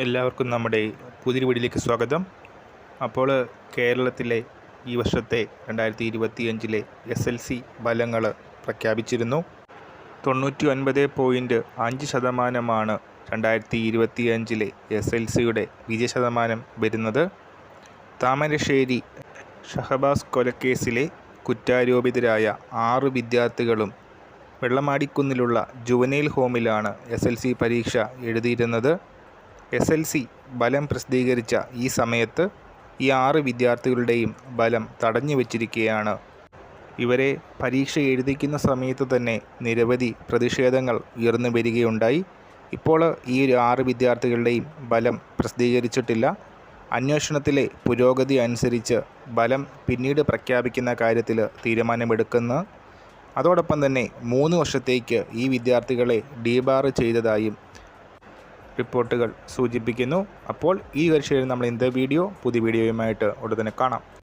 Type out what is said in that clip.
എല്ലാവർക്കും നമ്മുടെ പുതിരി വീടിലേക്ക് സ്വാഗതം. അപ്പോൾ കേരളത്തിലെ ഈ വർഷത്തെ രണ്ടായിരത്തി ഇരുപത്തിയഞ്ചിലെ എസ് എൽ സി ഫലങ്ങൾ പ്രഖ്യാപിച്ചിരുന്നു. തൊണ്ണൂറ്റി ഒൻപത് പോയിന്റ് അഞ്ച് ശതമാനമാണ് രണ്ടായിരത്തി ഇരുപത്തിയഞ്ചിലെ എസ് എൽ സിയുടെ വിജയ ശതമാനം വരുന്നത്. താമരശ്ശേരി ഷഹബാസ് കൊലക്കേസിലെ കുറ്റാരോപിതരായ ആറ് വിദ്യാർത്ഥികളും വെള്ളമാടിക്കുന്നിലുള്ള ജുവനൈൽ ഹോമിലാണ് എസ് എൽ സി പരീക്ഷ എഴുതിയിരുന്നത്. എസ് എൽ സി ബലം പ്രസിദ്ധീകരിച്ച ഈ സമയത്ത് ഈ ആറ് വിദ്യാർത്ഥികളുടെയും ബലം തടഞ്ഞു വച്ചിരിക്കുകയാണ്. ഇവരെ പരീക്ഷ എഴുതിക്കുന്ന സമയത്ത് തന്നെ നിരവധി പ്രതിഷേധങ്ങൾ ഉയർന്നു വരികയുണ്ടായി. ഇപ്പോൾ ഈ ഒരു ആറ് വിദ്യാർത്ഥികളുടെയും ബലം പ്രസിദ്ധീകരിച്ചിട്ടില്ല. അന്വേഷണത്തിലെ പുരോഗതി അനുസരിച്ച് ബലം പിന്നീട് പ്രഖ്യാപിക്കുന്ന കാര്യത്തിൽ തീരുമാനമെടുക്കുന്നു. അതോടൊപ്പം തന്നെ മൂന്ന് വർഷത്തേക്ക് ഈ വിദ്യാർത്ഥികളെ ഡീബാർ ചെയ്തതായും റിപ്പോർട്ടുകൾ സൂചിപ്പിക്കുന്നു. അപ്പോൾ ഈ വർഷം നമ്മൾ ഇന്നത്തെ വീഡിയോ പുതിയ വീഡിയോയുമായിട്ട് ഉടനെ കാണാം.